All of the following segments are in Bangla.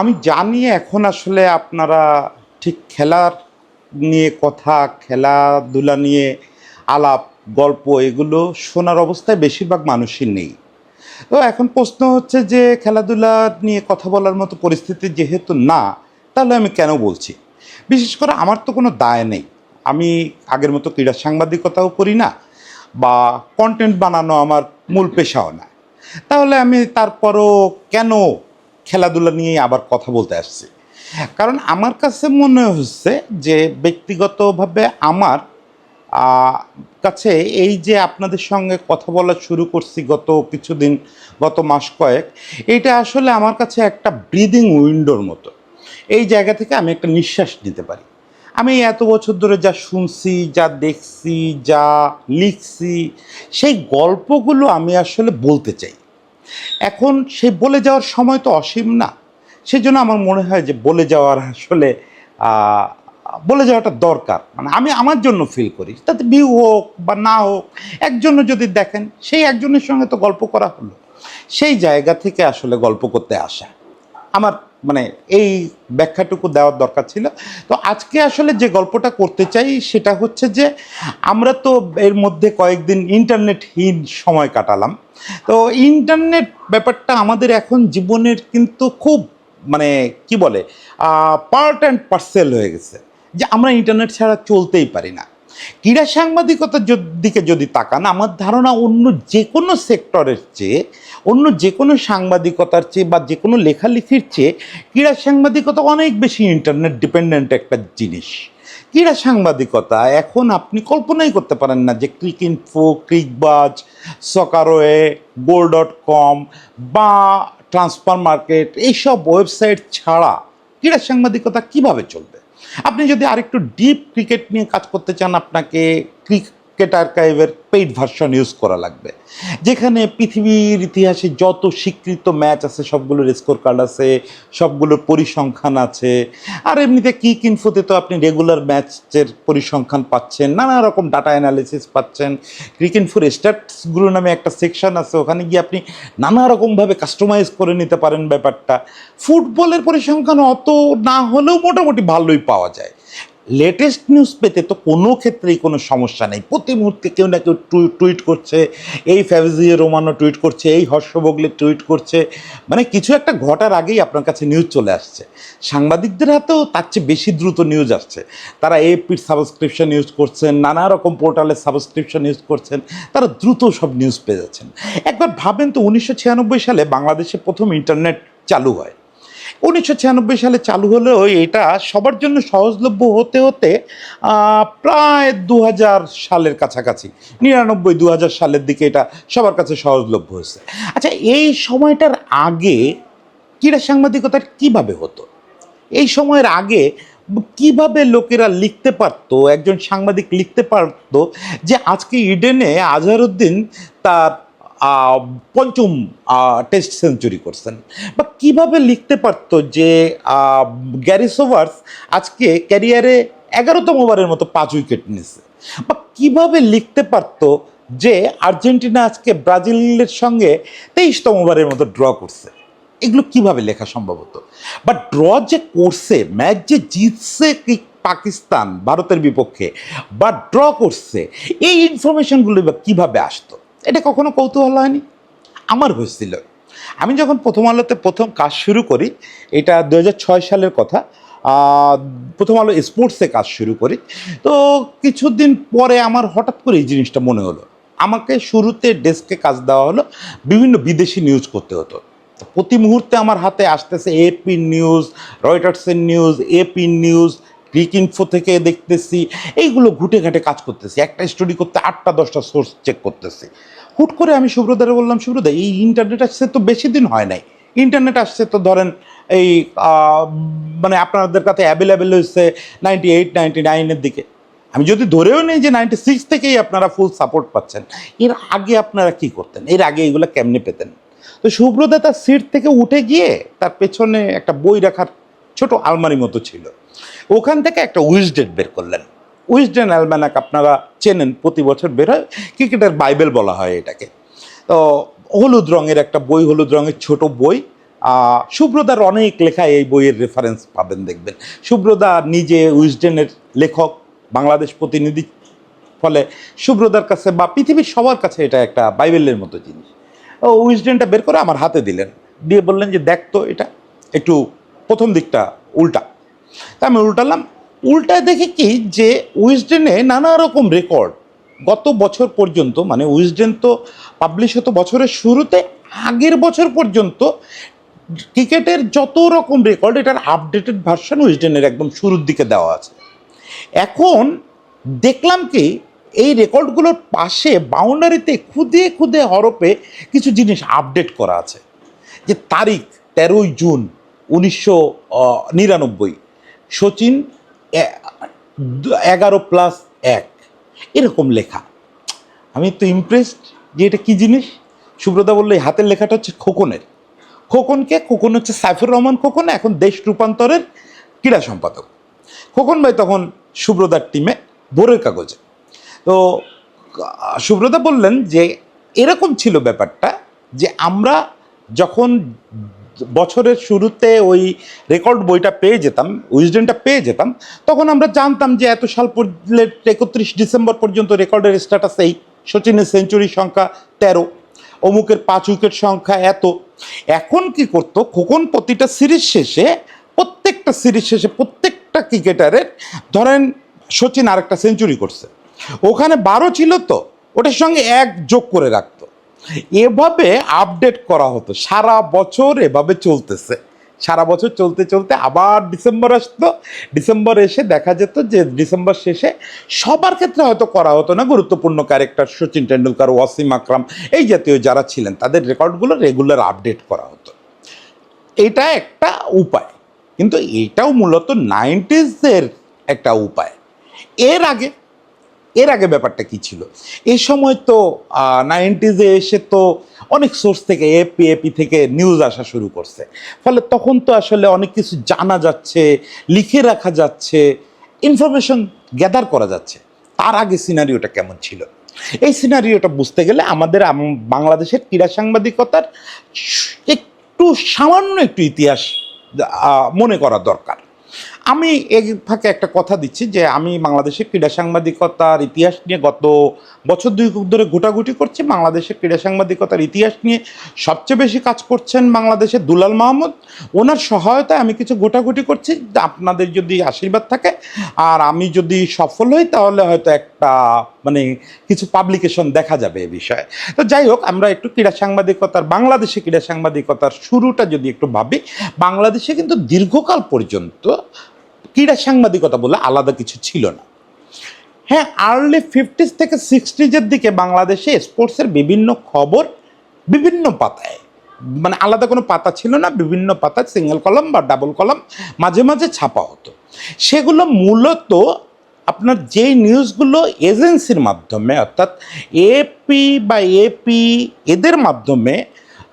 আমি জানি এখন আসলে আপনারা ঠিক খেলার নিয়ে কথা, খেলাধুলা নিয়ে আলাপ, গল্প এগুলো শোনার অবস্থায় বেশিরভাগ মানুষই নেই। তো এখন প্রশ্ন হচ্ছে যে খেলাধুলা নিয়ে কথা বলার মতো পরিস্থিতি যেহেতু না, তাহলে আমি কেন বলছি? বিশেষ করে আমার তো কোনো দায় নেই। আমি আগের মতো ক্রীড়া সাংবাদিকতাও করি না বা কন্টেন্ট বানানো আমার মূল পেশাও না। তাহলে আমি তারপরও কেন খেলাধুলা নিয়ে আবার কথা বলতে আসছি। কারণ আমার কাছে মনে হচ্ছে যে ব্যক্তিগতভাবে আমার কাছে এই যে আপনাদের সঙ্গে কথা বলা শুরু করছি গত কিছুদিন, গত মাস কয়েক এইটা আসলে আমার কাছে একটা ব্রিদিং উইন্ডোর মতো। এই জায়গা থেকে আমি একটা নিঃশ্বাস নিতে পারি। আমি এত বছর ধরে যা শুনছি, যা দেখছি, যা লিখছি, সেই গল্পগুলো আমি আসলে বলতে চাই। এখন সে বলে যাওয়ার সময় তো অসীম না। সেই জন্য আমার মনে হয় যে বলে যাওয়ার আসলে বলে যাওয়াটা দরকার। মানে আমি আমার জন্য ফিল করি। তাতে ভিউ হোক বা না হোক, একজনও যদি দেখেন, সেই একজনের সঙ্গে তো গল্প করা হলো। সেই জায়গা থেকে আসলে গল্প করতে আসা। আমার মানে এই ব্যাখ্যাটুকু দেওয়ার দরকার ছিল। তো আজকে আসলে যে গল্পটা করতে চাই সেটা হচ্ছে যে আমরা তো এর মধ্যে কয়েকদিন ইন্টারনেটহীন সময় কাটালাম। তো ইন্টারনেট ব্যাপারটা আমাদের এখন জীবনের কিন্তু খুব মানে কি বলে পার্ট অ্যান্ড পার্সেল হয়ে গেছে। যে আমরা ইন্টারনেট ছাড়া চলতেই পারি না। ক্রীড়া সাংবাদিকতার দিকে যদি তাকান, আমার ধারণা অন্য যে কোনো সেক্টরের চেয়ে, অন্য যে কোনো সাংবাদিকতার চেয়ে বা যে কোনো লেখালেখির চেয়ে ক্রীড়া সাংবাদিকতা অনেক বেশি ইন্টারনেট ডিপেন্ডেন্ট একটা জিনিস। ক্রীড়া সাংবাদিকতা এখন আপনি কল্পনাই করতে পারেন না যে ক্রিক ইনফো, ক্রিকবাজ, সকারোয়ে, গোল ডট কম বা ট্রান্সফার মার্কেট, এইসব ওয়েবসাইট ছাড়া ক্রীড়া সাংবাদিকতা কীভাবে চলবে? আপনি যদি আরেকটু ডিপ ক্রিকেট নিয়ে কাজ করতে চান আপনাকে ক্রিকেট আর্কাইভের পেইড ভার্সন ইউজ করা লাগবে। যেখানে পৃথিবীর ইতিহাসে যত স্বীকৃত ম্যাচ আছে, সবগুলোর স্কোর কার্ড আছে, সবগুলোর পরিসংখ্যান আছে, আর এমনিতে কিক ইনফোতে তো আপনি রেগুলার ম্যাচের পরিসংখ্যান পাচ্ছেন, নানা রকম ডাটা অ্যানালিসিস পাচ্ছেন। ক্রিক ইনফোর স্ট্যাটসগুলো নামে একটা সেকশন আছে, ওখানে গিয়ে আপনি নানা রকমভাবে কাস্টমাইজ করে নিতে পারেন ব্যাপারটা। ফুটবলের পরিসংখ্যান অত না হলেও মোটামুটি ভালোই পাওয়া যায়। লেটেস্ট নিউজ পেতে তো কোনো ক্ষেত্রেই কোনো সমস্যা নেই। প্রতি মুহূর্তে কেউ না কেউ টুই- টুইট করছে, এই ফ্যাভিজিয়ে রোমানো টুইট করছে, এই হর্ষ বগলে টুইট করছে। মানে কিছু একটা ঘটার আগেই আপনার কাছে নিউজ চলে আসছে। সাংবাদিকদের হাতেও তার চেয়ে বেশি দ্রুত নিউজ আসছে। তারা এপির সাবস্ক্রিপশন ইউজ করছেন, নানা রকম পোর্টালের সাবস্ক্রিপশন ইউজ করছেন, তারা দ্রুত সব নিউজ পেয়ে যাচ্ছেন। একবার ভাবেন তো উনিশশো ছিয়ানব্বই সালে বাংলাদেশে প্রথম ইন্টারনেট চালু হয়। উনিশশো ছিয়ানব্বই সালে চালু হলেও এটা সবার জন্য সহজলভ্য হতে হতে প্রায় দু হাজার সালের কাছাকাছি, নিরানব্বই দু সালের দিকে এটা সবার কাছে সহজলভ্য হয়েছে। আচ্ছা এই সময়টার আগে ক্রীড়া সাংবাদিকতার কীভাবে হতো? এই সময়ের আগে কীভাবে লোকেরা লিখতে পারতো, একজন সাংবাদিক লিখতে পারতো যে আজকে ইডেনে আজহারউদ্দিন তার পঞ্চম টেস্ট সেঞ্চুরি করছেন। বা কীভাবে লিখতে পারতো যে আহ, গ্যারি সোভার্স আজকে ক্যারিয়ারে এগারোতম ওভারের মতো পাঁচ উইকেট নিয়েছে। বা কীভাবে লিখতে পারতো যে আর্জেন্টিনা আজকে ব্রাজিলের সঙ্গে তেইশতম ওভারের মতো ড্র করছে। এগুলো কীভাবে লেখা সম্ভব হতো? বা ড্র যে করছে ম্যাচ যে জিতছে পাকিস্তান ভারতের বিপক্ষে বা ড্র করছে এই ইনফরমেশনগুলো বা কীভাবে আসতো? এটা কখনো কৌতূহল হয়নি? আমার হয়েছিল আমি যখন প্রথম আলোতে প্রথম কাজ শুরু করি, এটা দু হাজার ছয় সালের কথা প্রথম আলো স্পোর্টসে কাজ শুরু করি, তো কিছুদিন পরে আমার হঠাৎ করে এই জিনিসটা মনে হলো। আমাকে শুরুতে ডেস্কে কাজ দেওয়া হলো, বিভিন্ন বিদেশি নিউজ করতে হতো। প্রতি মুহূর্তে আমার হাতে আসতেছে এপি নিউজ রয়টার্সের news AP news Cricinfo থেকে দেখতেছি, এইগুলো ঘুটে ঘাটে কাজ করতেছি। একটা স্টোরি করতে আটটা, দশটা সোর্স চেক করতেছি। হুট করে আমি সুব্রদারে বললাম সুব্রদা এই ইন্টারনেট আসছে তো বেশি দিন হয় নাই। ইন্টারনেট আসছে তো ধরেন এই মানে আপনাদের কাছে অ্যাভেলেবেল হয়েছে নাইনটি এইট নাইনটি নাইনের দিকে। আমি যদি ধরেও নেই যে নাইনটি সিক্স থেকেই আপনারা ফুল সাপোর্ট পাচ্ছেন, এর আগে আপনারা কি করতেন? এর আগে এগুলো কেমনে পেতেন? তো সুব্রদা তার সিট থেকে উঠে গিয়ে তার পেছনে একটা বই রাখার ছোট আলমারি মতো ছিল। ওখান থেকে একটা উইজডেট বের করলেন। উইজডেন অ্যালম্যানাক আপনারা চেনেন, প্রতি বছর বের হয়। ক্রিকেটের বাইবেল বলা হয় এটাকে। তো হলুদ রঙের একটা বই, হলুদ রঙের ছোট বই। সুব্রদার অনেক লেখা এই বইয়ের রেফারেন্স পাবেন, দেখবেন। সুব্রদা নিজে উইজডেনের লেখক, বাংলাদেশ প্রতিনিধি। ফলে সুব্রদার কাছে বা পৃথিবীর সবার কাছে এটা একটা বাইবেলের মতো জিনিস। ও, উইজডেনটা বের করে আমার হাতে দিলেন। দিয়ে বললেন যে, দেখ তো এটা, একটু প্রথম দিকটা উল্টা। তা আমি উল্টালাম উল্টায় দেখে কি যে উইজডেনে নানা রকম রেকর্ড গত বছর পর্যন্ত মানে উইজডেন তো পাবলিশ হতো বছরের শুরুতে, আগের বছর পর্যন্ত ক্রিকেটের যত রকম রেকর্ড এটার আপডেটেড ভার্সন উইজডেনের একদম শুরুর দিকে দেওয়া আছে। এখন দেখলাম কি, এই রেকর্ডগুলোর পাশে বাউন্ডারিতে খুদে খুদে হরপে কিছু জিনিস আপডেট করা আছে। যে তারিখ তেরোই জুন, উনিশশো নিরানব্বই। সচিন এগারো প্লাস এক। এরকম লেখা। আমি তো ইমপ্রেসড যে এটা কী জিনিস? সুব্রতা বলল, এই হাতের লেখাটা হচ্ছে খোকনের। খোকনকে, খোকন হচ্ছে সাইফুর রহমান খোকন, এখন দেশ রূপান্তরের ক্রীড়া সম্পাদক। খোকন ভাই তখন সুব্রতার টিমে ভোরের কাগজে। তো, সুব্রতা বললেন যে, এরকম ছিল ব্যাপারটা যে আমরা যখন বছরের শুরুতে ওই রেকর্ড বইটা পেয়ে যেতাম উইজডেনটা পেয়ে যেতাম, তখন আমরা জানতাম যে এত সাল একত্রিশ ডিসেম্বর পর্যন্ত রেকর্ডের স্ট্যাটাস এই। সচিনের সেঞ্চুরির সংখ্যা তেরো, অমুকের পাঁচ উইকেট সংখ্যা এত। এখন কি করতো, খোকন প্রতিটা সিরিজ শেষে, প্রত্যেকটা সিরিজ শেষে প্রত্যেকটা ক্রিকেটারের ধরেন সচিন আরেকটা সেঞ্চুরি করছে। ওখানে বারো ছিল তো, ওটার সঙ্গে এক যোগ করে রাখতো। এভাবে আপডেট করা হতো। সারা বছর এভাবে চলতেছে। সারা বছর চলতে চলতে আবার ডিসেম্বর আসতো। ডিসেম্বর এসে দেখা যেত যে ডিসেম্বর শেষে সবার ক্ষেত্রে হয়তো করা হতো না। গুরুত্বপূর্ণ ক্যারেক্টার সচিন টেন্ডুলকার, ওয়াসিম আকরাম এই জাতীয় যারা ছিলেন, তাদের রেকর্ডগুলো রেগুলার আপডেট করা হতো। এটা একটা উপায়। কিন্তু এটাও মূলত নাইনটিজের একটা উপায়। এর আগে এর আগে ব্যাপারটা কি ছিল? এই সময় তো নাইনটিজে এসে তো অনেক সোর্স থেকে, এপি এপি থেকে নিউজ আসা শুরু করছে। ফলে তখন তো আসলে অনেক কিছু জানা যাচ্ছে, লিখে রাখা যাচ্ছে ইনফরমেশন গ্যাদার করা যাচ্ছে। তার আগে সিনারিওটা কেমন ছিল? এই সিনারিওটা বুঝতে গেলে আমাদের বাংলাদেশের ক্রীড়া সাংবাদিকতার একটু সামান্য একটু ইতিহাস মনে করা দরকার। আমি এই ফাঁকে একটা কথা দিচ্ছি যে আমি বাংলাদেশের ক্রীড়া সাংবাদিকতার ইতিহাস নিয়ে গত বছর দুই ধরে ঘোটাঘুটি করছি। বাংলাদেশের ক্রীড়া সাংবাদিকতার ইতিহাস নিয়ে সবচেয়ে বেশি কাজ করছেন বাংলাদেশের দুলাল মাহমুদ। ওনার সহায়তায় আমি কিছু ঘোটাঘুটি করছি। আপনাদের যদি আশীর্বাদ থাকে আর আমি যদি সফল হই, তাহলে হয়তো একটা মানে কিছু পাবলিকেশন দেখা যাবে এ বিষয়ে। তো যাই হোক, আমরা একটু ক্রীড়া সাংবাদিকতার, বাংলাদেশে ক্রীড়া সাংবাদিকতার শুরুটা যদি একটু ভাবি, বাংলাদেশে কিন্তু দীর্ঘকাল পর্যন্ত ক্রীড়া সাংবাদিকতা বলে আলাদা কিছু ছিল না। হ্যাঁ আর্লি ফিফটিস থেকে সিক্সটিজের দিকে বাংলাদেশে স্পোর্টসের বিভিন্ন খবর বিভিন্ন পাতায় মানে আলাদা কোনো পাতা ছিল না, বিভিন্ন পাতায় সিঙ্গেল কলম বা ডাবল কলম মাঝে মাঝে ছাপা হতো। সেগুলো মূলত আপনার যেই নিউজগুলো এজেন্সির মাধ্যমে, অর্থাৎ এপি বা এপি এদের মাধ্যমে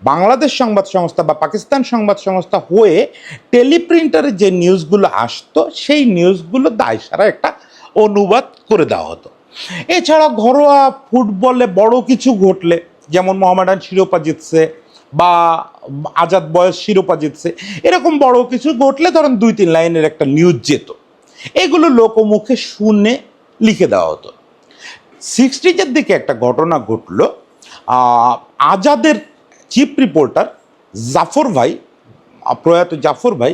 বাংলাদেশ সংবাদ সংস্থা বা পাকিস্তান সংবাদ সংস্থা হয়ে টেলিপ্রিন্টারে যে নিউজগুলো আসতো, সেই নিউজগুলো দায় সারা একটা অনুবাদ করে দেওয়া হতো। এছাড়া ঘরোয়া ফুটবলে বড় কিছু ঘটলে, যেমন মোহামেডান শিরোপা জিতছে বা আজাদ বয়স শিরোপা জিতছে, এরকম বড় কিছু ঘটলে ধরেন দুই তিন লাইনের একটা নিউজ যেত। এগুলো লোকমুখে শুনে লিখে দেওয়া হতো। সিক্সটিজের দিকে একটা ঘটনা ঘটলো আজাদের চিফ রিপোর্টার জাফর ভাই, প্রয়াত জাফর ভাই,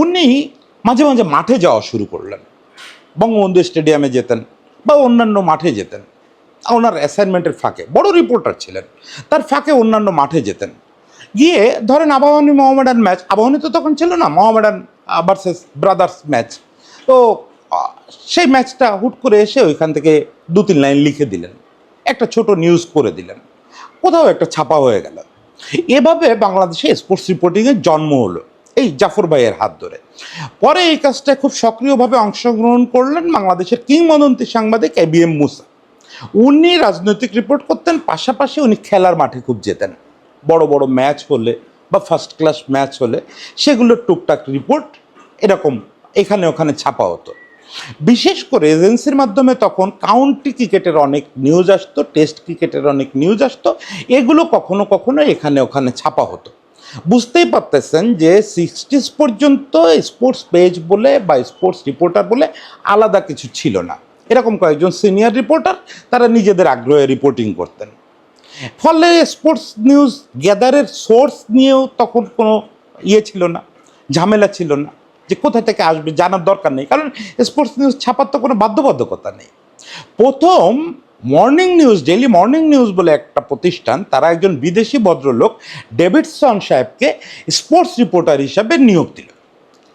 উনি মাঝে মাঝে মাঠে যাওয়া শুরু করলেন। বঙ্গবন্ধু স্টেডিয়ামে যেতেন বা অন্যান্য মাঠে যেতেন। ওনার অ্যাসাইনমেন্টের ফাঁকে, বড় রিপোর্টার ছিলেন। তার ফাঁকে অন্যান্য মাঠে যেতেন। গিয়ে ধরেন আবাহনী মোহামেডান ম্যাচ, আবাহনী তো তখন ছিল না, মোহামেডান ভার্সেস ব্রাদার্স ম্যাচ। তো সেই ম্যাচটা হুট করে এসে ওইখান থেকে দু তিন লাইন লিখে দিলেন। একটা ছোট নিউজ করে দিলেন। কোথাও একটা ছাপা হয়ে গেল। এভাবে বাংলাদেশে স্পোর্টস রিপোর্টিংয়ের জন্ম হলো। এই জাফর ভাইয়ের হাত ধরে। পরে এই কাজটা খুব সক্রিয়ভাবে অংশগ্রহণ করলেন বাংলাদেশের কিংবদন্তি সাংবাদিক এ বি এম মুসা। উনি রাজনৈতিক রিপোর্ট করতেন, পাশাপাশি উনি খেলার মাঠে খুব যেতেন। বড় বড় ম্যাচ হলে বা ফার্স্ট ক্লাস ম্যাচ হলে সেগুলোর টুকটাক রিপোর্ট এরকম এখানে ওখানে ছাপা হতো। বিশেষ করে এজেন্সির মাধ্যমে তখন কাউন্টি ক্রিকেটের অনেক নিউজ আসতো টেস্ট ক্রিকেটের অনেক নিউজ আসতো, এগুলো কখনো কখনো এখানে ওখানে ছাপা হতো। বুঝতেই পারতেছেন যে সিক্সটিস পর্যন্ত স্পোর্টস পেজ বলে বা স্পোর্টস রিপোর্টার বলে আলাদা কিছু ছিল না। এরকম কয়েকজন সিনিয়র রিপোর্টার তারা নিজেদের আগ্রহে রিপোর্টিং করতেন। ফলে স্পোর্টস নিউজ গ্যাদারের সোর্স নিয়েও তখন কোনো ইয়ে ছিল না, ঝামেলা ছিল না। যে কোথা থেকে আসবে জানার দরকার নেই। কারণ স্পোর্টস নিউজ ছাপার তো কোনো বাধ্যবাধকতা নেই। প্রথম morning news daily morning news বলে একটা প্রতিষ্ঠান, তারা একজন বিদেশি ভদ্রলোক ডেভিডসন সাহেবকে স্পোর্টস রিপোর্টার হিসাবে নিয়োগ দিল।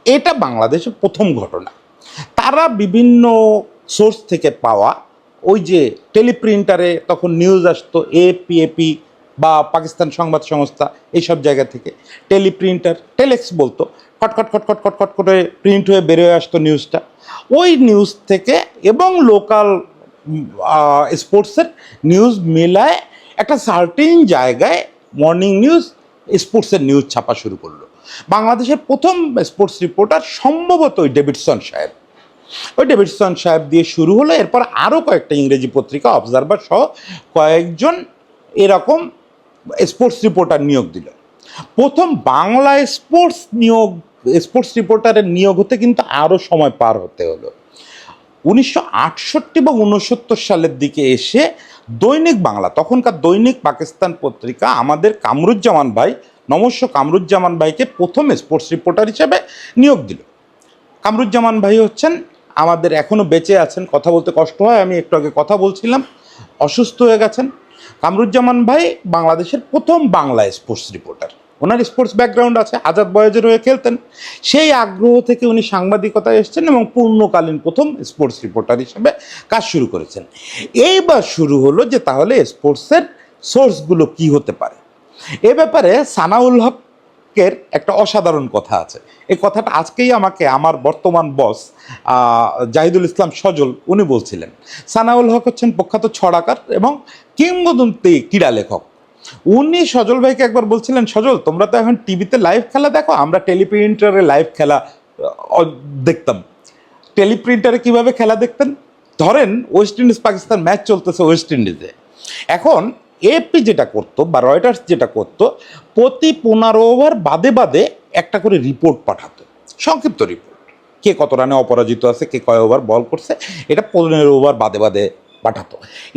এটা বাংলাদেশের প্রথম ঘটনা। তারা বিভিন্ন সোর্স থেকে পাওয়া ওই যে টেলিপ্রিন্টারে তখন নিউজ আসতো এপিএপি বা পাকিস্তান সংবাদ সংস্থা, এইসব জায়গা থেকে। টেলিপ্রিন্টার, টেলেক্স বলতো। খটখট খটখট খটখট করে প্রিন্ট হয়ে বেরোয় আসতো নিউজটা ওই নিউজ থেকে এবং লোকাল স্পোর্টসের নিউজ মেলায় একটা সার্টিন জায়গায় মর্নিং নিউজ স্পোর্টসের নিউজ ছাপা শুরু করল। বাংলাদেশের প্রথম স্পোর্টস রিপোর্টার সম্ভবত ওই ডেভিডসন সাহেব। ওই ডেভিডসন সাহেব দিয়ে শুরু হলো, এরপর আরও কয়েকটা ইংরেজি পত্রিকা অবজারভার সহ কয়েকজন এরকম স্পোর্টস রিপোর্টার নিয়োগ দিল। প্রথম বাংলা স্পোর্টস নিয়োগ স্পোর্টস রিপোর্টারের নিয়োগ হতে কিন্তু আরও সময় পার হতে হলো। উনিশশো আটষট্টি বা উনসত্তর সালের দিকে এসে দৈনিক বাংলা, তখনকার দৈনিক পাকিস্তান পত্রিকা আমাদের কামরুজ্জামান ভাই, নমস্য কামরুজ্জামান ভাইকে প্রথম স্পোর্টস রিপোর্টার হিসেবে নিয়োগ দিল। কামরুজ্জামান ভাই হচ্ছেন আমাদের এখনও বেঁচে আছেন, কথা বলতে কষ্ট হয়, আমি একটু আগে কথা বলছিলাম, অসুস্থ হয়ে গেছেন। কামরুজ্জামান ভাই বাংলাদেশের প্রথম বাংলা স্পোর্টস রিপোর্টার। ওনার স্পোর্টস ব্যাকগ্রাউন্ড আছে, আজাদ বয়েজের হয়ে খেলতেন। সেই আগ্রহ থেকে উনি সাংবাদিকতায় এসেছেন এবং পূর্ণকালীন প্রথম স্পোর্টস রিপোর্টার হিসেবে কাজ শুরু করেছেন। এইবার শুরু হলো যে তাহলে স্পোর্টসের সোর্সগুলো কি হতে পারে? এ ব্যাপারে সানাউল হকের একটা অসাধারণ কথা আছে। এই কথাটা আজকেই আমাকে আমার বর্তমান বস জাহিদুল ইসলাম সজল, উনি বলছিলেন। সানাউল হক হচ্ছেন প্রখ্যাত ছড়াকার এবং কিংবদন্তি ক্রীড়া লেখক। উনি সজল ভাইকে একবার বলছিলেন, সজল, তোমরা তো এখন টিভিতে লাইভ খেলা দেখো, আমরা টেলিপ্রিন্টারে লাইভ খেলা দেখতাম। টেলিপ্রিন্টারে কীভাবে খেলা দেখতেন? ধরেন ওয়েস্ট ইন্ডিজ পাকিস্তান ম্যাচ চলতেছে ওয়েস্ট ইন্ডিজে এখন এপি যেটা করতো বা রয়টার্স যেটা করতো, প্রতি পনেরো ওভার বাদে বাদে একটা করে রিপোর্ট পাঠাতো। সংক্ষিপ্ত রিপোর্ট কে কত রানে অপরাজিত আছে, কে কয় ওভার বল করছে, এটা পনেরো ওভার বাদে বাদে পাঠাতো।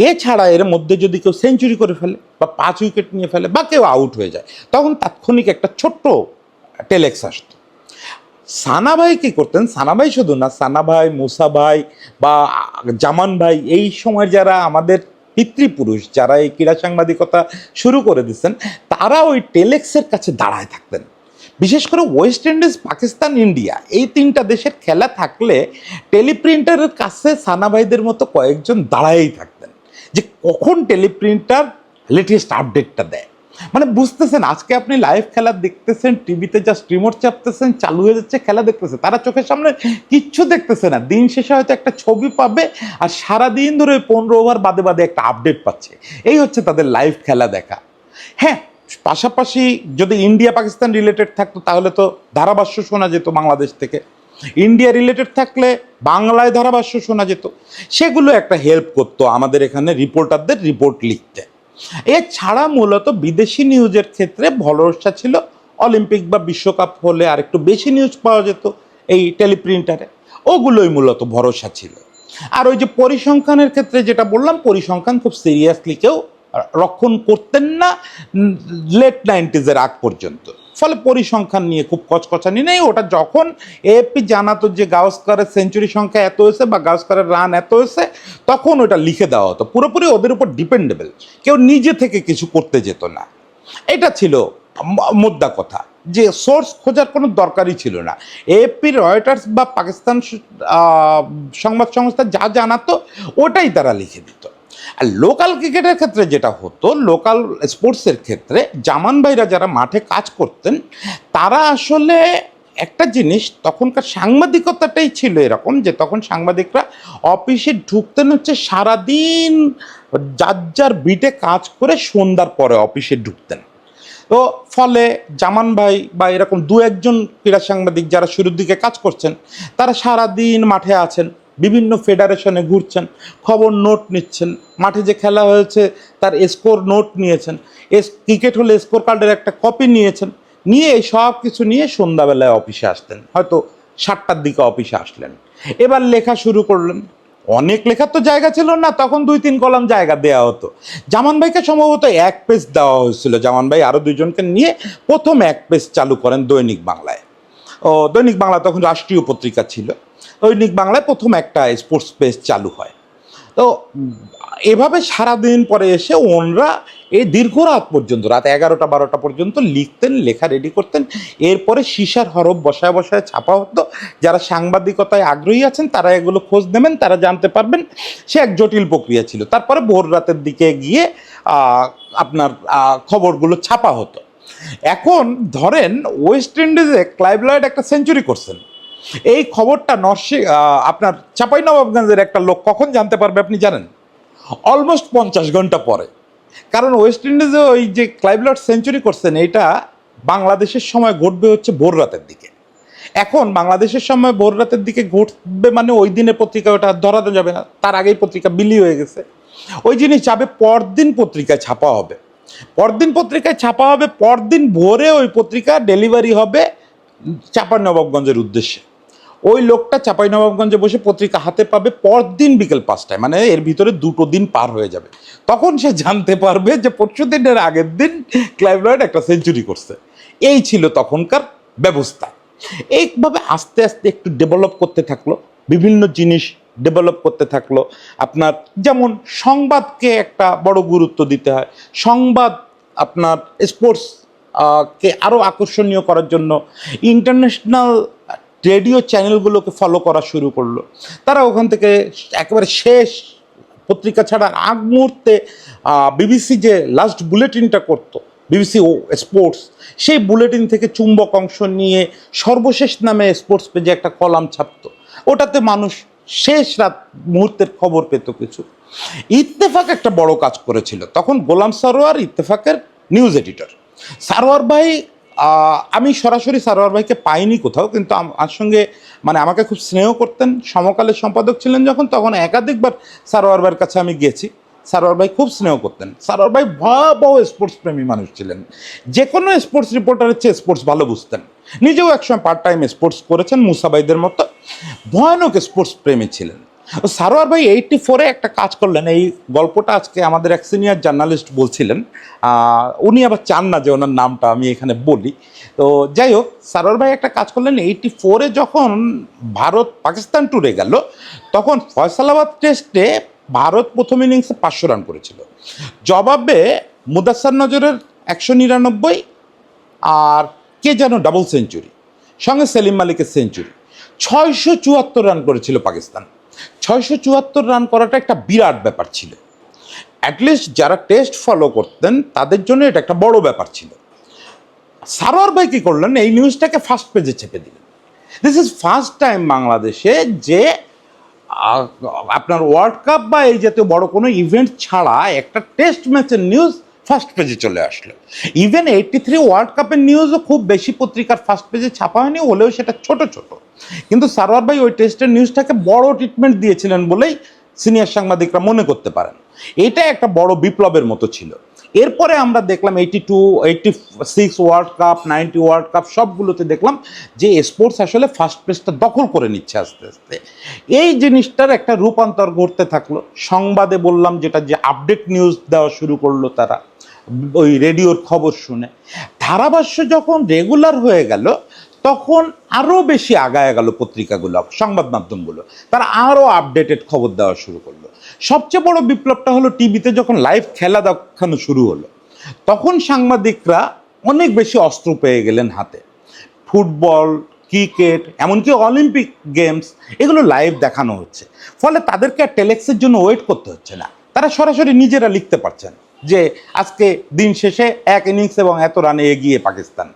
এছাড়া এর মধ্যে যদি কেউ সেঞ্চুরি করে ফেলে বা পাঁচ উইকেট নিয়ে ফেলে বা কেউ আউট হয়ে যায়, তখন তাৎক্ষণিক একটা ছোট্ট টেলেক্স আসতো। সানা ভাই কি করতেন? সানা ভাই শুধু না, সানা ভাই, মুসা ভাই বা জামান ভাই, এই সময় যারা আমাদের পিতৃপুরুষ, যারা এই ক্রীড়া সাংবাদিকতা শুরু করে দিচ্ছেন, তারা ওই টেলেক্সের কাছে দাঁড়ায় থাকতেন। বিশেষ করে ওয়েস্ট ইন্ডিজ পাকিস্তান ইন্ডিয়া এই তিনটা দেশের খেলা থাকলে টেলিপ্রিন্টারের কাছে সানা ভাইদের মতো কয়েকজন দাঁড়ায়েই থাকতেন। যে কখন টেলিপ্রিন্টার লেটেস্ট আপডেটটা দেয়। মানে বুঝতেছেন, আজকে আপনি লাইভ খেলা দেখতেছেন টিভিতে জাস্ট রিমোট চাপতেছেন, চালু হয়ে যাচ্ছে, খেলা দেখতেছে তারা চোখের সামনে কিচ্ছু দেখতেছে না। দিন শেষে হয়তো একটা ছবি পাবে আর সারা দিন ধরে পনেরো ওভার বাদে বাদে একটা আপডেট পাচ্ছে। এই হচ্ছে তাদের লাইভ খেলা দেখা। হ্যাঁ পাশাপাশি যদি ইন্ডিয়া পাকিস্তান রিলেটেড থাকতো, তাহলে তো ধারাভাষ্য শোনা যেত বাংলাদেশ থেকে। ইন্ডিয়া রিলেটেড থাকলে বাংলায় ধারাভাষ্য শোনা যেত। সেগুলো একটা হেল্প করতো আমাদের এখানে রিপোর্টারদের রিপোর্ট লিখতে। এছাড়া মূলত বিদেশি নিউজের ক্ষেত্রে ভরসা ছিল অলিম্পিক বা বিশ্বকাপ হলে আর একটু বেশি নিউজ পাওয়া যেত এই টেলিপ্রিন্টারে ওগুলোই মূলত ভরসা ছিল। আর ওই যে পরিসংখ্যানের ক্ষেত্রে যেটা বললাম, পরিসংখ্যান খুব সিরিয়াসলি কেউ রক্ষণ করতেন না লেট নাইনটিজের আগ পর্যন্ত। ফলে পরিসংখ্যান নিয়ে খুব কচকচানি নেই। ওটা যখন এপি জানাতো যে গাওস্কারের সেঞ্চুরি সংখ্যা এত হয়েছে বা গাওস্কারের রান এত হয়েছে, তখন ওটা লিখে দেওয়া হতো। পুরোপুরি ওদের উপর ডিপেন্ডেবল কেউ নিজে থেকে কিছু করতে যেত না। এটা ছিল মোদ্দা কথা। যে সোর্স খোঁজার কোনো দরকারই ছিল না। এপি রয়টার্স বা পাকিস্তান সংবাদ সংস্থা যা জানাতো, ওটাই তারা লিখে দিত। আর লোকাল ক্রিকেটের ক্ষেত্রে যেটা হতো লোকাল স্পোর্টসের ক্ষেত্রে জামান ভাইরা যারা মাঠে কাজ করতেন, তারা আসলে একটা জিনিস, তখনকার সাংবাদিকতাটাই ছিল এরকম যে তখন সাংবাদিকরা অফিসে ঢুকতেন হচ্ছে সারাদিন যার যার বিটে কাজ করে সন্ধ্যার পরে অফিসে ঢুকতেন। তো ফলে জামান ভাই বা এরকম দু একজন ক্রীড়া সাংবাদিক যারা শুরুর দিকে কাজ করছেন, তারা সারা দিন মাঠে আছেন। বিভিন্ন ফেডারেশনে ঘুরছেন, খবর নোট নিচ্ছেন। মাঠে যে খেলা হয়েছে, তার স্কোর নোট নিয়েছেন। এস, ক্রিকেট হলে স্কোর কার্ডের একটা কপি নিয়েছেন। নিয়ে এই সব কিছু নিয়ে সন্ধ্যাবেলায় অফিসে আসতেন। হয়তো সাতটার দিকে অফিসে আসলেন। এবার লেখা শুরু করলেন। অনেক লেখার তো জায়গা ছিল না, তখন দুই তিন কলাম জায়গা দেওয়া হতো। জামান ভাইকে সম্ভবত এক পেজ দেওয়া হয়েছিল। জামান ভাই আরও দুজনকে নিয়ে প্রথম এক পেজ চালু করেন দৈনিক বাংলায়। ও, দৈনিক বাংলা তখন রাষ্ট্রীয় পত্রিকা ছিল। দৈনিক বাংলায় প্রথম একটা স্পোর্টস পেজ চালু হয়। তো এভাবে সারাদিন পরে এসে ওনরা এই দীর্ঘ রাত পর্যন্ত, রাত এগারোটা বারোটা পর্যন্ত লিখতেন, লেখা রেডি করতেন। এরপরে সিসার হরফ বসায় বসায় ছাপা হতো। যারা সাংবাদিকতায় আগ্রহী আছেন, তারা এগুলো খোঁজ নেবেন, তারা জানতে পারবেন। সে এক জটিল প্রক্রিয়া ছিল। তারপরে ভোর রাতের দিকে গিয়ে আপনার খবরগুলো ছাপা হতো। এখন ধরেন ওয়েস্ট ইন্ডিজে ক্লাইভ লয়েড একটা সেঞ্চুরি করছেন। এই খবরটা নরসি আপনার চাপাই নবাবগঞ্জের একটা লোক কখন জানতে পারবে আপনি জানেন? অলমোস্ট পঞ্চাশ ঘণ্টা পরে। কারণ ওয়েস্ট ইন্ডিজে ওই যে ক্লাইভ লয়েড সেঞ্চুরি করছেন, এটা বাংলাদেশের সময় ঘটবে হচ্ছে ভোর রাতের দিকে। এখন বাংলাদেশের সময় ভোর রাতের দিকে ঘটবে মানে ওই দিনের পত্রিকা, ওটা ধরা যাবে না। তার আগেই পত্রিকা বিলি হয়ে গেছে। ওই জিনিস যাবে পরদিন পত্রিকায় ছাপা হবে। পরদিন পত্রিকায় ছাপা হবে, পরদিন ভোরে ওই পত্রিকা ডেলিভারি হবে চাপাই নবাবগঞ্জের উদ্দেশ্যে। ওই লোকটা চাপাই নবাবগঞ্জে বসে পত্রিকা হাতে পাবে পরদিন বিকেল পাঁচটায় মানে এর ভিতরে দুটো দিন পার হয়ে যাবে। তখন সে জানতে পারবে যে পরশু দিনের আগের দিন ক্লাইভ লয়েড একটা সেঞ্চুরি করছে। এই ছিল তখনকার ব্যবস্থা। এইভাবে আস্তে আস্তে একটু ডেভেলপ করতে থাকল, বিভিন্ন জিনিস ডেভেলপ করতে থাকল। আপনার যেমন সংবাদকে একটা বড় গুরুত্ব দিতে হয়, সংবাদ আপনার স্পোর্টস কে আরও আকর্ষণীয় করার জন্য ইন্টারন্যাশনাল রেডিও চ্যানেলগুলোকে ফলো করা শুরু করল। তারা ওখান থেকে একেবারে শেষ পত্রিকা ছাড়া আগ মুহূর্তে বিবিসি যে লাস্ট বুলেটিনটা করতো বিবিসি ও স্পোর্টস সেই বুলেটিন থেকে চুম্বক অংশ নিয়ে সর্বশেষ নামে স্পোর্টস পেজে একটা কলাম ছাপতো। ওটাতে মানুষ শেষ রাত মুহূর্তের খবর পেত কিছু। ইত্তেফাক একটা বড় কাজ করেছিল। তখন গোলাম সারোয়ার ইত্তেফাকের নিউজ এডিটর সারোয়ার ভাই আমি সরাসরি সারোয়ার ভাইকে পাইনি কোথাও, কিন্তু আমার সঙ্গে মানে আমাকে খুব স্নেহ করতেন। সমকালের সম্পাদক ছিলেন যখন, তখন একাধিকবার সারোয়ার ভাইয়ের কাছে আমি গেছি সারোয়ার ভাই খুব স্নেহ করতেন। সারোয়ার ভাই ভয়াবহ স্পোর্টস প্রেমী মানুষ ছিলেন। যে কোনো স্পোর্টস রিপোর্টারের চেয়ে স্পোর্টস ভালো বুঝতেন। নিজেও একসময় পার্ট টাইম স্পোর্টস করেছেন মুসাবাইদের মতো। ভয়ানক স্পোর্টস প্রেমী ছিলেন। সারোয়ার ভাই এইটটি ফোরে একটা কাজ করলেন। এই গল্পটা আজকে আমাদের এক সিনিয়র জার্নালিস্ট বলছিলেন। উনি আবার চান না যে ওনার নামটা আমি এখানে বলি। তো যাই হোক, সারোয়ার ভাই একটা কাজ করলেন। এইটটি ফোরে যখন ভারত পাকিস্তান ট্যুরে গেল, তখন ফয়সালাবাদ টেস্টে ভারত প্রথম ইনিংসে পাঁচশো রান করেছিল। জবাবে মুদাসার নজরের একশো নিরানব্বই আর কে যেন ডাবল সেঞ্চুরি সঙ্গে সেলিম মালিকের সেঞ্চুরি ছয়শো চুয়াত্তর রান করেছিল পাকিস্তান। ছয়শো চুয়াত্তর রান করাটা একটা বিরাট ব্যাপার ছিল। অ্যাটলিস্ট যারা টেস্ট ফলো করতেন, তাদের জন্য এটা একটা বড় ব্যাপার ছিল। সারোয়ার ভাই কী করলেন? এই নিউজটাকে ফার্স্ট পেজে চেপে দিলেন। দিস ইজ ফার্স্ট টাইম বাংলাদেশে যে আপনার ওয়ার্ল্ড কাপ বা এই জাতীয় বড় কোনো ইভেন্ট ছাড়া একটা টেস্ট ম্যাচের নিউজ ফার্স্ট পেজে চলে আসলো। ইভেন এইটটি থ্রি ওয়ার্ল্ড কাপের নিউজও খুব বেশি পত্রিকার ফার্স্ট পেজে ছাপা হয়নি, হলেও সেটা ছোট ছোট। কিন্তু সারোয়ার ভাই ওই টেস্টের নিউজটাকে বড় ট্রিটমেন্ট দিয়েছিলেন বলেই সিনিয়র সাংবাদিকরা মনে করতে পারেন। এটা একটা বড় বিপ্লবের মতো ছিল। এরপরে আমরা দেখলাম eighty two eighty six world cup ninety world cup সবগুলোতে দেখলাম যে স্পোর্টস আসলে ফার্স্ট পেজটা দখল করে নিচ্ছে আস্তে আস্তে। এই জিনিসটার একটা রূপান্তর ঘটতে থাকল। সংবাদে বললাম যেটা যে আপডেট নিউজ দেওয়া শুরু করল তারা। ওই রেডিওর খবর শুনে। ধারাভাষ্য যখন রেগুলার হয়ে গেল, তখন আরও বেশি আগায় গেল পত্রিকাগুলো, সংবাদ মাধ্যমগুলো। তারা আরও আপডেটেড খবর দেওয়া শুরু করল। সবচেয়ে বড় বিপ্লবটা হলো টিভিতে যখন লাইভ খেলা দেখানো শুরু হলো, তখন সাংবাদিকরা অনেক বেশি অস্ত্র পেয়ে গেলেন হাতে। ফুটবল, ক্রিকেট, এমনকি অলিম্পিক গেমস, এগুলো লাইভ দেখানো হচ্ছে। ফলে তাদেরকে আর টেলেক্সের জন্য ওয়েট করতে হচ্ছে না। তারা সরাসরি নিজেরা লিখতে পারছেন। যে আজকে দিন শেষে এক ইনিংস এবং এত রানে এগিয়ে পাকিস্তান।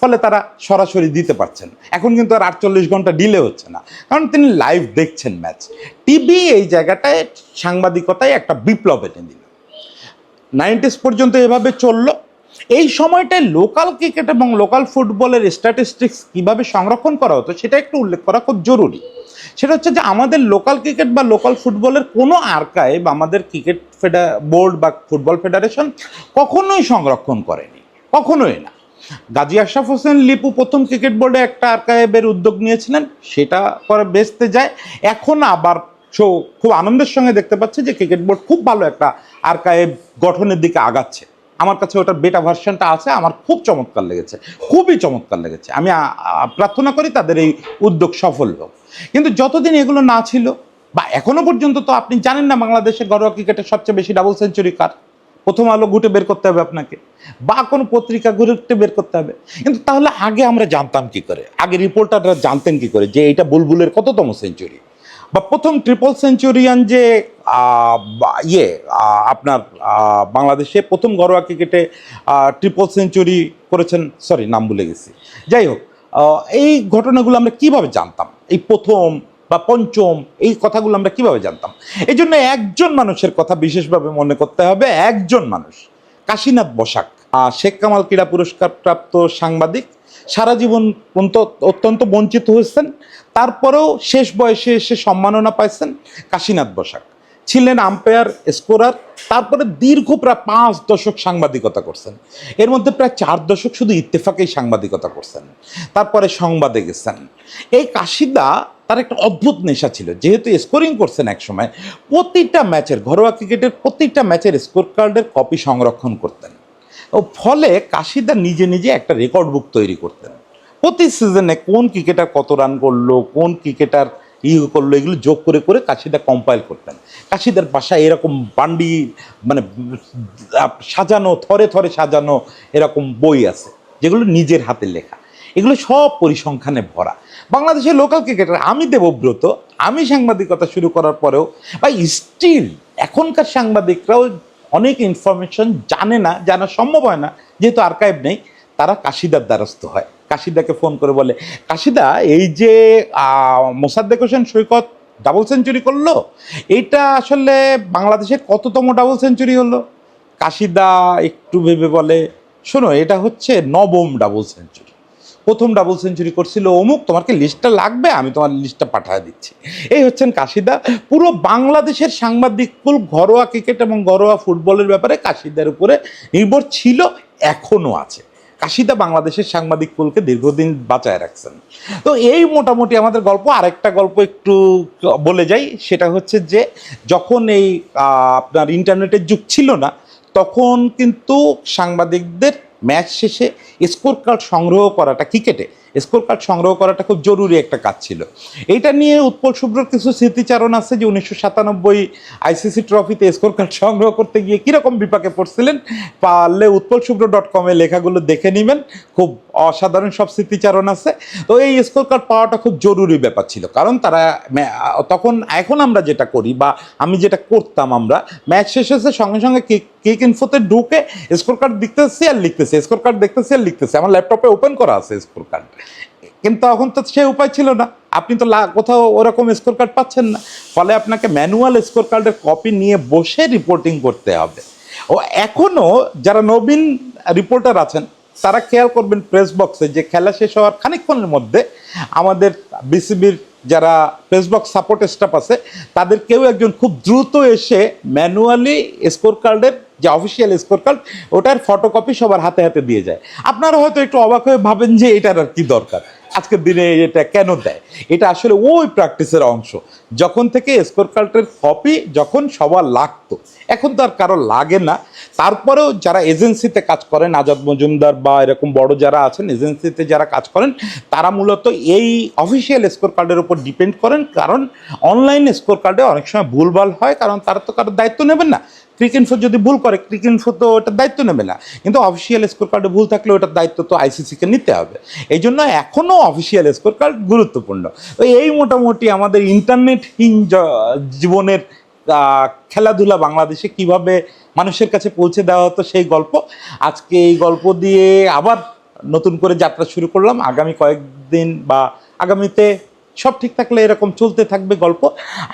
ফলে তারা সরাসরি দিতে পারছেন এখন কিন্তু আর আটচল্লিশ ঘণ্টা ডিলে হচ্ছে না। কারণ তিনি লাইভ দেখছেন ম্যাচ টিভি এই জায়গাটায় সাংবাদিকতায় একটা বিপ্লব এনে দিল। নাইনটিস পর্যন্ত এভাবে চলল। এই সময়টায় লোকাল ক্রিকেট এবং লোকাল ফুটবলের স্ট্যাটিস্টিক্স কীভাবে সংরক্ষণ করা হতো সেটা একটু উল্লেখ করা খুব জরুরি। সেটা হচ্ছে যে আমাদের লোকাল ক্রিকেট বা লোকাল ফুটবলের কোনো আর্কাইভ আমাদের ক্রিকেট ফেডা বোর্ড বা ফুটবল ফেডারেশন কখনোই সংরক্ষণ করেনি, কখনোই না। গাজী আশরাফ হোসেন লিপু প্রথম ক্রিকেট বোর্ডে একটা আর্কাইভের উদ্যোগ নিয়েছিলেন, সেটা পরে বেচতে যায়। এখন আবার খুব আনন্দের সঙ্গে দেখতে পাচ্ছি যে ক্রিকেট বোর্ড খুব ভালো একটা আর্কাইভ গঠনের দিকে আগাচ্ছে। আমার কাছে ওটার বেটা ভার্সনটা আছে, আমার খুব চমৎকার লেগেছে, খুবই চমৎকার লেগেছে। আমি প্রার্থনা করি তাদের এই উদ্যোগ সফল হোক। কিন্তু যতদিন এগুলো না ছিল, বা এখনও পর্যন্ত তো আপনি জানেন না বাংলাদেশের ঘরোয়া ক্রিকেটের সবচেয়ে বেশি ডাবল সেঞ্চুরি কার? প্রথম আলো ঘুটে বের করতে হবে আপনাকে, বা কোনো পত্রিকা ঘুরে বের করতে হবে। কিন্তু তাহলে আগে আমরা জানতাম কি করে? আগে রিপোর্টাররা জানতেন কি করে যে এটা বুলবুলের কততম সেঞ্চুরি বা প্রথম ট্রিপল সেঞ্চুরিয়ান যে ইয়ে আপনার বাংলাদেশে প্রথম ঘরোয়া ক্রিকেটে ট্রিপল সেঞ্চুরি করেছেন সরি নাম ভুলে গেছি। যাই হোক এই ঘটনাগুলো আমরা কীভাবে জানতাম? এই প্রথম বা পঞ্চম, এই কথাগুলো আমরা কীভাবে জানতাম? এই জন্য একজন মানুষের কথা বিশেষভাবে মনে করতে হবে, একজন মানুষ, কাশীনাথ বসাক শেখ কামাল ক্রীড়া পুরস্কার প্রাপ্ত সাংবাদিক, সারা জীবন অত্যন্ত বঞ্চিত হয়েছেন, তারপরেও শেষ বয়সে এসে সম্মাননা পাইছেন কাশীনাথ বসাক। ছিলেন আম্পায়ার স্কোরার তারপরে দীর্ঘ প্রায় পাঁচ দশক সাংবাদিকতা করছেন। এর মধ্যে প্রায় চার দশক শুধু ইত্তেফাকেই সাংবাদিকতা করছেন। তারপরে সংবাদে গেছেন। এই কাশিদা তার একটা অদ্ভুত নেশা ছিল, যেহেতু স্কোরিং করছেন একসময় প্রতিটা ম্যাচের, ঘরোয়া ক্রিকেটের প্রতিটা ম্যাচের স্কোর কার্ডের কপি সংরক্ষণ করতেন। ও ফলে কাশিদা নিজে নিজে একটা রেকর্ড বুক তৈরি করতেন। প্রতি সিজনে কোন ক্রিকেটার কত রান করল, কোন ক্রিকেটার ই করল, এগুলো যোগ করে করে কাশিদা কম্পাইল করতেন। কাশিদার বাসায় এরকম বান্ডি মানে সাজানো, থরে থরে সাজানো এরকম বই আছে, যেগুলো নিজের হাতে লেখা। এগুলো সব পরিসংখ্যানে ভরা। বাংলাদেশের লোকাল ক্রিকেটার আমি দেবব্রত, আমি সাংবাদিকতা শুরু করার পরেও বা স্টিল এখনকার সাংবাদিকরাও অনেক ইনফরমেশন জানে না, জানা সম্ভব হয় না, যেহেতু আর্কাইভ নেই, তারা কাশিদার দ্বারস্থ হয়। কাশিদাকে ফোন করে বলে, কাশিদা, এই যে মোসাদ্দেক হোসেন সৈকত ডাবল সেঞ্চুরি করল, এইটা আসলে বাংলাদেশের কততম ডাবল সেঞ্চুরি হলো? কাশিদা একটু ভেবে বলে, শোনো, এটা হচ্ছে নবম ডাবল সেঞ্চুরি প্রথম ডাবল সেঞ্চুরি করছিল অমুক, তোমার কি লিস্টটা লাগবে? আমি তোমার লিস্টটা পাঠিয়ে দিচ্ছি। এই হচ্ছেন কাশিদা। পুরো বাংলাদেশের সাংবাদিককুল ঘরোয়া ক্রিকেট এবং ঘরোয়া ফুটবলের ব্যাপারে কাশিদার উপরে নির্ভর ছিল এখনও আছে। কাশিদা বাংলাদেশের সাংবাদিক কুলকে দীর্ঘদিন বাঁচায় রাখছেন। তো এই মোটামুটি আমাদের গল্প, আরেকটা গল্প একটু বলে যাই, সেটা হচ্ছে যে যখন এই আপনার ইন্টারনেটের যুগ ছিল না, তখন কিন্তু সাংবাদিকদের ম্যাচ শেষে স্কোর কার্ড সংগ্রহ করাটা ক্রিকেটে, স্কোর কার্ড সংগ্রহ করাটা খুব জরুরি একটা কাজ ছিল। এইটা নিয়ে উৎপল শুভ্রর কিছু স্মৃতিচারণ আছে যে উনিশশো সাতানব্বই আইসিসি ট্রফিতে স্কোর কার্ড সংগ্রহ করতে গিয়ে কীরকম বিপাকে পড়ছিলেন? পারলে উৎপল শুভ্র ডট কমে লেখাগুলো দেখে নেবেন। খুব অসাধারণ সব স্মৃতিচারণ আছে। তো এই স্কোর কার্ড পাওয়াটা খুব জরুরি ব্যাপার ছিল। কারণ তারা তখন এখন আমরা যেটা করি বা আমি যেটা করতাম আমরা, ম্যাচ শেষ হয়েছে সঙ্গে সঙ্গে কিক ইনফোতে ঢুকে স্কোর কার্ড দেখতেছি আর লিখতেছি স্কোর কার্ড দেখতেছি আর লিখতেছে। আমার ল্যাপটপে ওপেন করা আছে স্কোর কার্ড কিন্তু তখন তো সে উপায় ছিল না। আপনি তো কোথাও ওরকম স্কোর কার্ড পাচ্ছেন না। ফলে আপনাকে ম্যানুয়াল স্কোর কার্ডের কপি নিয়ে বসে রিপোর্টিং করতে হবে। ও এখনও যারা নবীন রিপোর্টার আছেন, তারা খেয়াল করবেন প্রেস বক্সে যে খেলা শেষ হওয়ার খানিকক্ষণের মধ্যে আমাদের বিসিবির যারা প্রেস বক্স সাপোর্ট স্টাফ আছে, তাদের কেউ একজন খুব দ্রুত এসে ম্যানুয়ালি স্কোর কার্ডের যে অফিসিয়াল স্কোর কার্ড ওটার ফটোকপি সবার হাতে হাতে দিয়ে যায়। আপনারা হয়তো একটু অবাক হয়ে ভাবেন যে এটার আর কি দরকার। আজকের দিনে এটা কেন দেয়? এটা আসলে ওই প্র্যাকটিসের অংশ। যখন থেকে স্কোর কার্ডের কপি যখন সবার লাগতো, এখন তো আর কারও লাগে না। তারপরেও যারা এজেন্সিতে কাজ করেন আজাদ মজুমদার বা এরকম বড় যারা আছেন, এজেন্সিতে যারা কাজ করেন, তারা মূলত এই অফিসিয়াল স্কোর কার্ডের উপর ডিপেন্ড করেন। কারণ অনলাইন স্কোর কার্ডে অনেক সময় ভুলভাল হয়, কারণ তারা তো কারোর দায়িত্ব নেবেন না। ক্রিকেনফো যদি ভুল করে ক্রিকেনফো তো ওটার দায়িত্ব নেবে না। কিন্তু অফিসিয়াল স্কোর কার্ডে ভুল থাকলে ওটার দায়িত্ব তো আইসিসিকে নিতে হবে। এই জন্য এখনও অফিসিয়াল স্কোর কার্ড গুরুত্বপূর্ণ। তো এই মোটামুটি আমাদের ইন্টারনেটহীন জ- জীবনের খেলাধুলা বাংলাদেশে কীভাবে মানুষের কাছে পৌঁছে দেওয়া হতো সেই গল্প। আজকে এই গল্প দিয়ে আবার নতুন করে যাত্রা শুরু করলাম। আগামী কয়েকদিন বা আগামীতে সব ঠিক থাকলে এরকম চলতে থাকবে গল্প।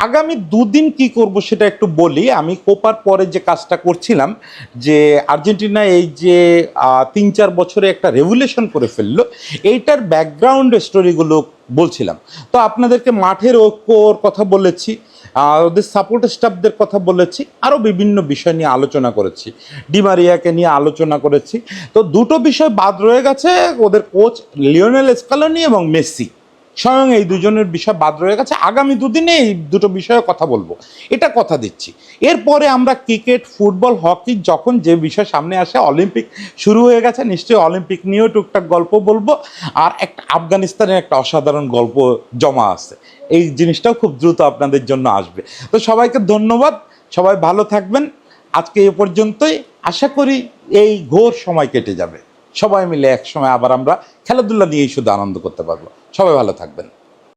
আগামী দুদিন কি করব সেটা একটু বলি। আমি কোপার পরে যে কাজটা করছিলাম, যে আর্জেন্টিনা এই যে তিন চার বছরে একটা রেভুলেশন করে ফেলল, এইটার ব্যাকগ্রাউন্ড স্টোরিগুলো বলছিলাম। তো আপনাদেরকে মাঠের ঐক্যর কথা বলেছি, আর ওদের সাপোর্ট স্টাফদের কথা বলেছি আরও বিভিন্ন বিষয় নিয়ে আলোচনা করেছি। ডিমারিয়াকে নিয়ে আলোচনা করেছি। তো দুটো বিষয় বাদ রয়ে গেছে, ওদের কোচ লিওনেল স্কালনি এবং মেসি। স্বয়ং এই দুজনের বিষয় বাদ রয়ে গেছে। আগামী দুদিনে এই দুটো বিষয়ে কথা বলব। এটা কথা দিচ্ছি। এরপরে আমরা ক্রিকেট, ফুটবল, হকি যখন যে বিষয় সামনে আসে, অলিম্পিক শুরু হয়ে গেছে, নিশ্চয়ই অলিম্পিক নিয়েও টুকটাক গল্প বলব। আর একটা আফগানিস্তানের একটা অসাধারণ গল্প জমা আছে। এই জিনিসটাও খুব দ্রুত আপনাদের জন্য আসবে। তো সবাইকে ধন্যবাদ। সবাই ভালো থাকবেন। আজকে এ পর্যন্তই। আশা করি এই ঘোর সময় কেটে যাবে। সবাই মিলে এক সময় আবার আমরা খেলাধুলা নিয়েই শুধু আনন্দ করতে পারব। সবাই ভালো থাকবেন।